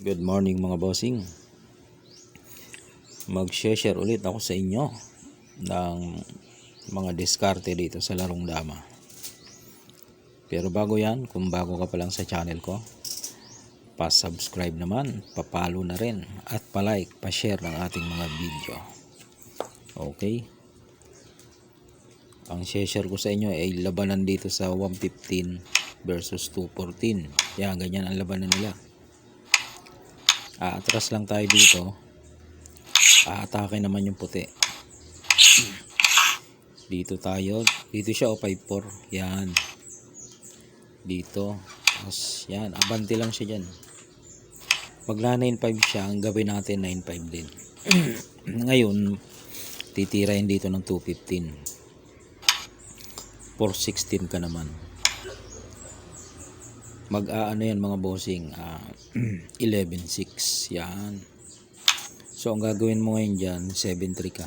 Good morning mga bossing. Mag-share ulit ako sa inyo ng mga diskarte dito sa larong dama. Pero bago yan, kung bago ka pa lang sa channel ko, pa-subscribe naman, pa-follow na rin, at pa-like, pa-share ng ating mga video. Okay? Ang share ko sa inyo ay labanan dito sa 115 versus 214. Yan, ganyan ang labanan nila. Aatras lang tayo dito. Aatake naman yung puti. Dito tayo. Dito siya o 5-4. Yan. Dito. Tapos yan. Abante lang siya dyan. Magla 9-5 siya. Ang gawin natin 9-5 din. Ngayon, titirahin dito ng 215. 416 ka naman mag-aano yan mga bossing ah, 11.6 yan. So ang gagawin mo ngayon dyan 7.3 ka.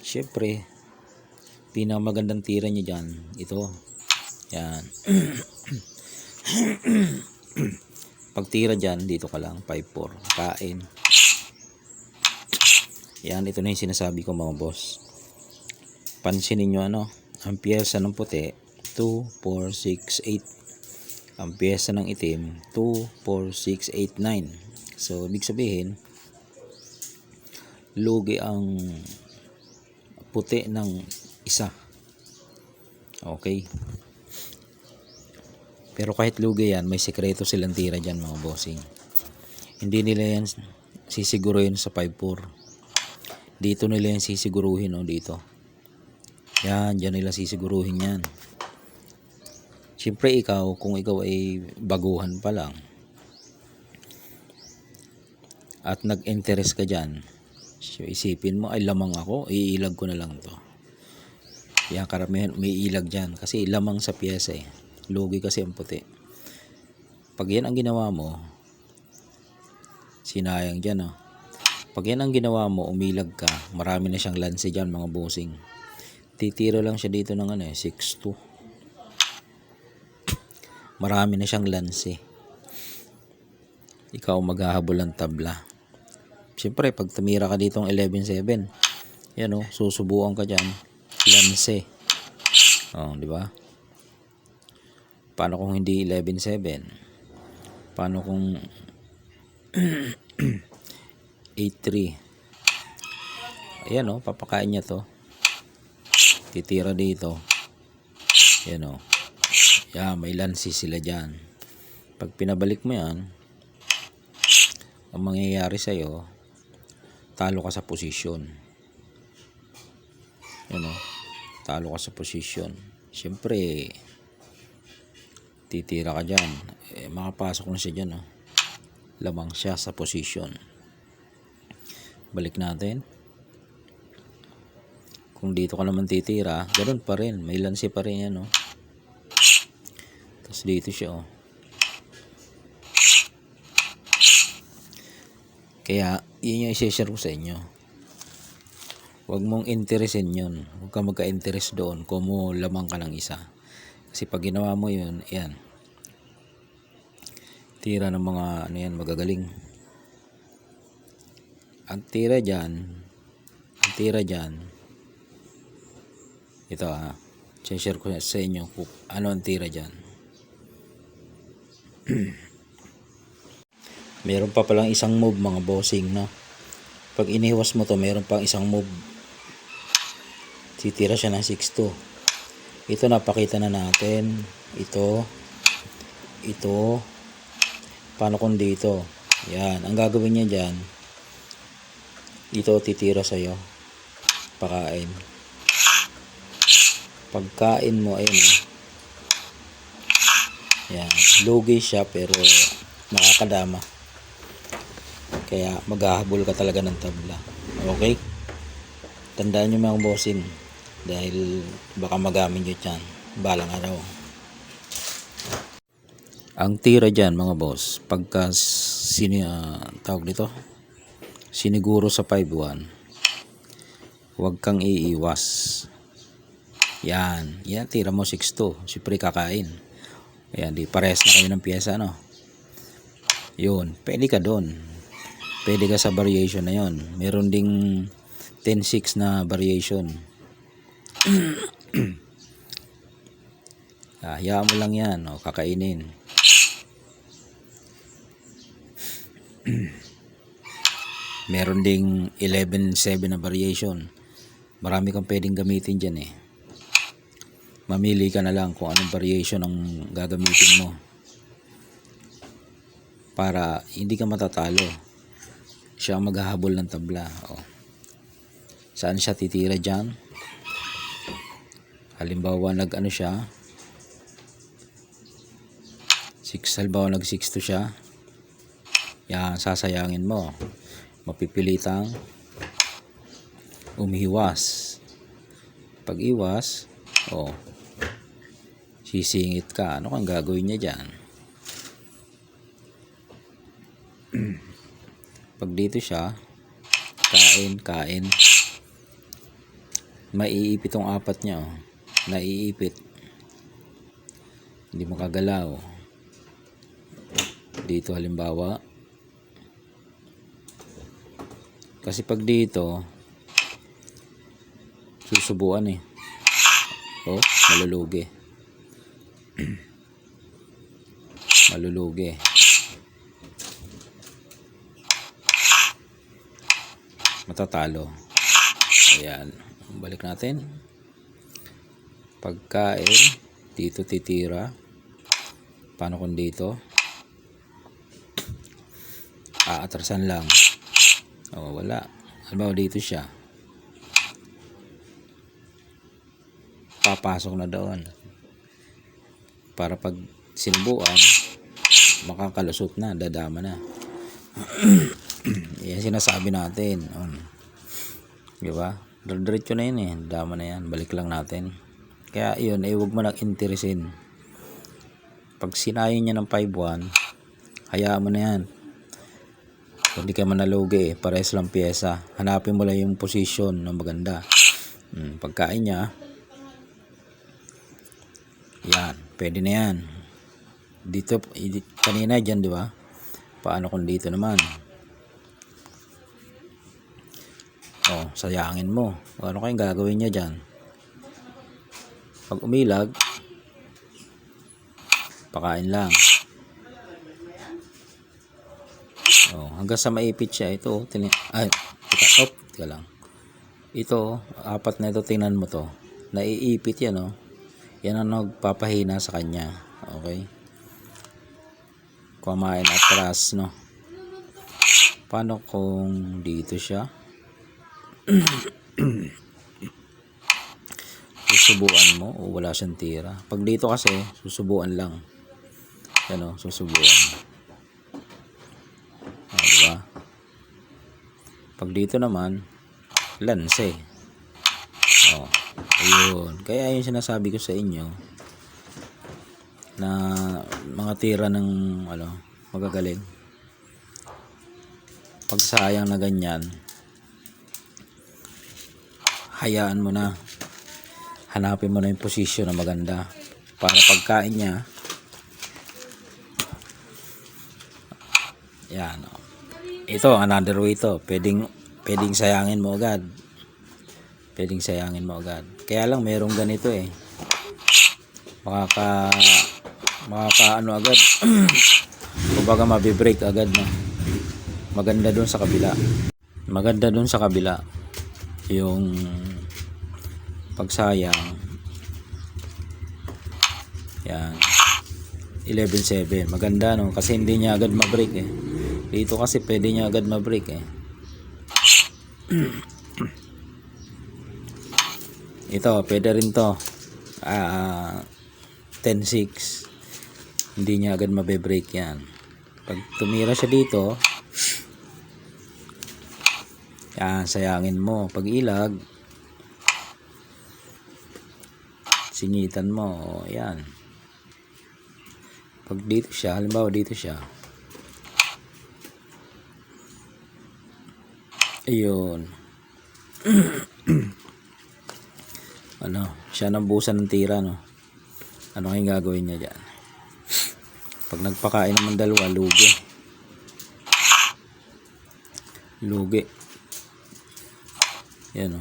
Syempre pinakamagandang tira niya dyan ito. Yan. Pag tira dyan dito ka lang 5.4 kain. Yan ito na yung sinasabi ko mga boss. Pansinin nyo ano ang piyesa ng puti 2, 4, 6, 8 ang pyesa ng itim 2, 4, 6, 8, 9 so ibig sabihin lugi ang puti ng isa. Okay? Pero kahit lugi yan may sekreto silang tira dyan mga bossing. Hindi nila yan sisiguruhin sa 5-4 dito nila yan sisiguruhin o dito. Yan dyan nila sisiguruhin yan Siyempre ikaw, kung ikaw ay baguhan pa lang at nag-interest ka dyan, isipin mo, ay lamang ako, iilag ko na lang to. Yan, karamihan, may ilag dyan. Kasi lamang sa piyesa eh. Lugi kasi ang puti. Pag yan ang ginawa mo, sinayang dyan oh. Pag yan ang ginawa mo, umilag ka, marami na siyang lanse dyan mga bossing. Titiro lang siya dito ng ano eh, 6'2 marami na siyang lanse. Ikaw maghahabol ng tabla. Siyempre, pag tumira ka dito ng 11-7, yan o, susubukan ka dyan. Lanse. O, di ba? Paano kung hindi 11-7? Paano kung 8-3? Ayan o, papakain niya to. Titira dito. Yan o. Yan, may lansi sila dyan. Pag pinabalik mo yan, ang mangyayari sa'yo, talo ka sa posisyon. Yan o, talo ka sa posisyon. Siyempre, titira ka dyan. Eh, makapasok na siya dyan o. Lamang siya sa posisyon. Balik natin. Kung dito ka naman titira, ganun pa rin. May lansi pa rin yan o. Tapos dito siya oh. Kaya, yun yung isi-share ko sa inyo. Huwag mong interesin yun. Huwag ka magka-interest doon kung mo lamang ka ng isa. Kasi pag ginawa mo yun, yan. Tira ng mga, ano yan, magagaling. Ang tira dyan, ang tira dyan, ito ah, share ko sa inyo kung ano ang tira dyan. meron pa palang isang move mga bossing no? Pag iniwas mo to meron pang isang move. Titira siya ng 6-2 ito napakita na natin. Ito. Ito. Paano kung dito? Yan. Ang gagawin niya dyan ito titira sa'yo. Pakain. Pagkain mo ayun oh. Yan lugi siya pero nakakadama kaya maghahabol ka talaga ng tabla. Okay? Tandaan nyo mga bossing. Dahil baka magamit nyo dyan. Balang araw. Ang tira dyan mga boss. Pagka sini, uh, tawag dito. Siniguro sa 5-1. Huwag kang iiwas. Yan. Yan. Tira mo 6-2. Siyempre kakain. Ayan, di pares na kayo ng pyesa, no? Yun, pwede ka doon. Pwede ka sa variation na yon. Meron ding 10-6 na variation. ah, hayaan mo lang yan, no? kakainin. Meron ding 11-7 na variation. Marami kang pwedeng gamitin dyan eh. Mamili ka na lang kung anong variation ang gagamitin mo. Para hindi ka matatalo. Siya ang maghahabol ng tabla. O. Saan siya titira dyan? Halimbawa nag ano siya. 6 halimbawa nag 6 to siya. Yan, sasayangin mo. Mapipilitang umiwas. Pag iwas, oh, sisingit ka. Ano kang gagawin niya dyan? Pag dito siya, kain, kain. Maiipit tong apat niya. Oh. Naiipit. Hindi makagalaw. Dito halimbawa. Kasi pag dito, susubuan eh. Oh, malulugi. malulugi. Matatalo. Ayan. Balik natin. Pagkain. Dito titira. Paano kung dito? Aatrasan lang. Oh, wala. Halimbawa dito siya. Papasok na doon. Para pag sinubuan, makakalusot na, dadama na. yan sinasabi natin. Um, di ba? Diretso na yun eh. Dama na yan. Balik lang natin. Kaya yun, eh, huwag mo nang interesin. Pag sinayin niya ng 5-1, hayaan mo na yan. Kung di ka manalugi eh, pares lang pyesa. Hanapin mo lang yung position na maganda. Hmm, pagkain niya, yan, pwede na yan. Dito, kanina dyan, di ba? Paano kung dito naman? Oh, sayangin mo. Ano kayong gagawin niya dyan? Pag umilag, pakain lang. Oh, hanggang sa maipit siya. Ito, oh, tini ay, tika, op, tika lang. Ito, apat na ito, tingnan mo to. Naiipit yan, oh. Yan ang nagpapahina sa kanya. Okay? Kumain atras, no? Paano kung dito siya? susubuan mo o wala siyang tira. Pag dito kasi, susubuan lang. Yan o, susubuan. Ah, diba? Pag dito naman, lanse. Oh, ayun. Kaya yung sinasabi ko sa inyo na mga tira ng ano, magagaling. Pag sayang na ganyan, hayaan mo na. Hanapin mo na yung posisyon na maganda para pagkain niya yan oh. ito another way to pwedeng pwedeng sayangin mo agad pwedeng sayangin mo agad. Kaya lang merong ganito eh. Makaka makaka ano agad. Kumbaga mabibreak agad no? Maganda dun sa kabila. Maganda dun sa kabila. Yung pagsayang. Yan. 11-7 maganda no? Kasi hindi niya agad mabreak eh. Dito kasi pwede niya agad mabreak eh ito pwede rin to. Ah 10-6 hindi niya agad mabebreak yan. Pag tumira siya dito yan sayangin mo. Pag ilag singitan mo. Yan. Pag dito siya halimbawa dito siya. Ayun ano siya nang busan ng tira no ano kayong gagawin niya dyan Pag nagpakain naman dalawa, lugi. Lugi. Yan o.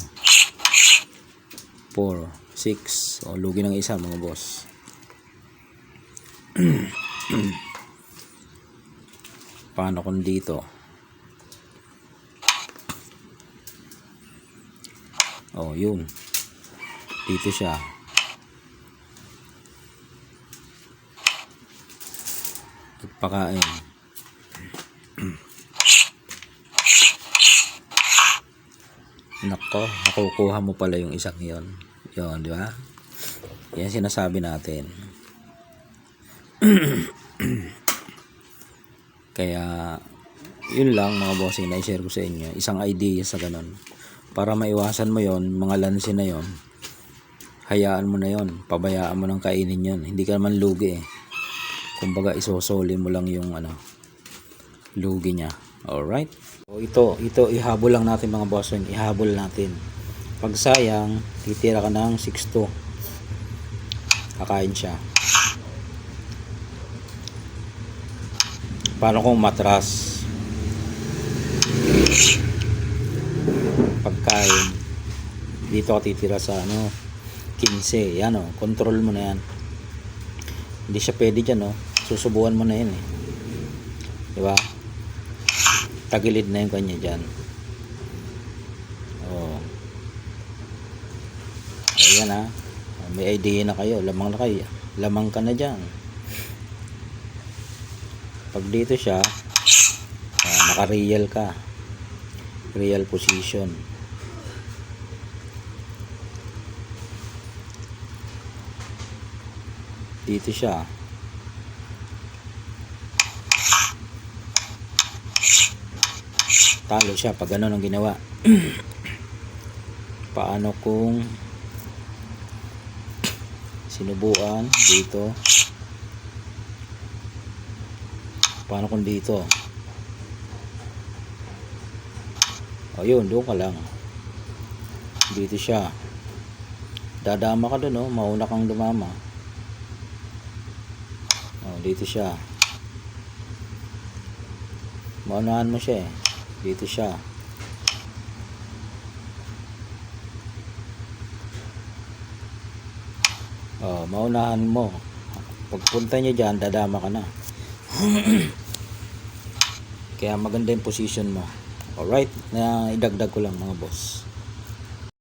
4, 6. O, lugi ng isa mga boss. Paano kung dito? Oh, yun. Dito siya. Pagpakain. Nako, nakukuha mo pala yung isang yon. Yon, di ba? Yan sinasabi natin. Kaya, yun lang mga bossing na i-share ko sa inyo. Isang idea sa ganun. Para maiwasan mo yon mga lansi na yon hayaan mo na yon Pabayaan mo ng kainin yon Hindi ka naman lugi eh. Kumbaga, isosoli mo lang yung ano, lugi niya. Alright? So, ito, ito, ihabol lang natin mga bossing. Ihabol natin. Pag sayang, titira ka ng 6-2. Kakain siya. Paano kung matras? Pagkain. Dito ka titira sa ano, 15. Yan o, control mo na yan. Hindi siya pwede dyan o. Susubuan mo na yan eh. Di ba? Tagilid na yung kanya dyan. Oh. Ayan ha. May idea na kayo. Lamang na kayo. Lamang ka na dyan. Pag dito siya, ah, naka-real ka. Real position. Dito siya. Talo siya pag ganun ang ginawa. Paano kung sinubuan dito? Paano kung dito? O yun, doon ka lang. Dito siya. Dadama ka doon, oh. mauna kang dumama. O, dito siya. Maunahan mo siya eh. Dito siya. Oh, maunahan mo. Pagpunta niya dyan, dadama ka na. Kaya maganda yung position mo. Alright, na idagdag ko lang mga boss.